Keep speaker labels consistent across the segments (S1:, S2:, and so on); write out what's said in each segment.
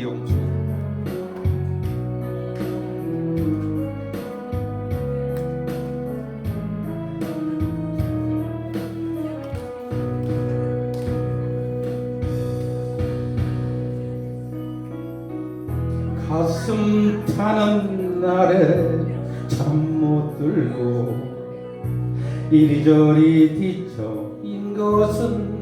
S1: 이영주. 가슴 타는 날에 잠 못 들고 이리저리 뒤척인 것은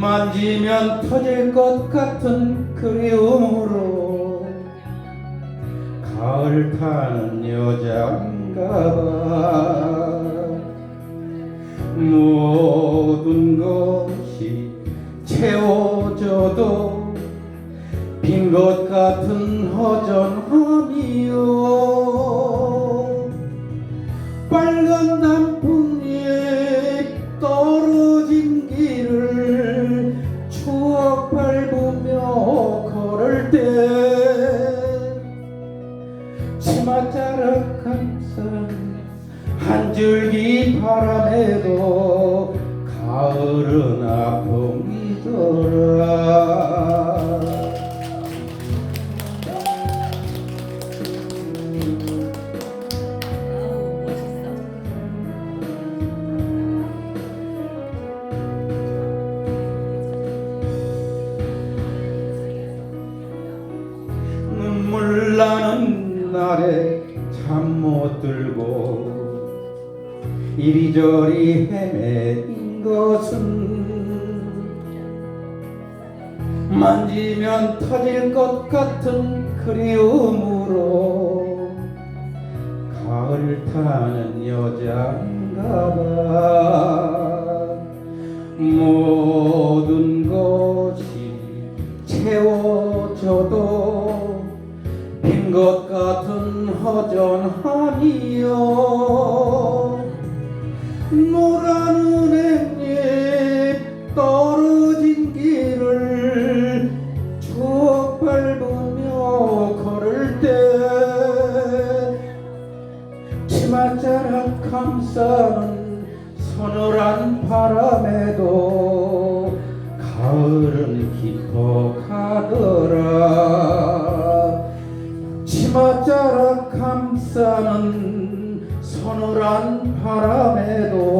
S1: 만지면 터질 것 같은 그리움으로 가을 타는 여자인가 봐. 모든 것이 채워져도 빈 것 같은 허전함이요 치맛자락 감싼 한 줄기 바람에도 가을은 아픔이더라 날에 잠 못 들고 이리저리 헤매인 것은 만지면 터질 것 같은 그리움으로 가을 타는 여자인가 봐. 모든 것이 채워져도 빈것 같은 허전함이요 노란 은행잎 떨어진 길을 추억 밟으며 걸을 때 치맛자락 감싸는 서늘한 바람에도 가을은 깊어가더라 치맛자락 감싸는 서늘한 바람에도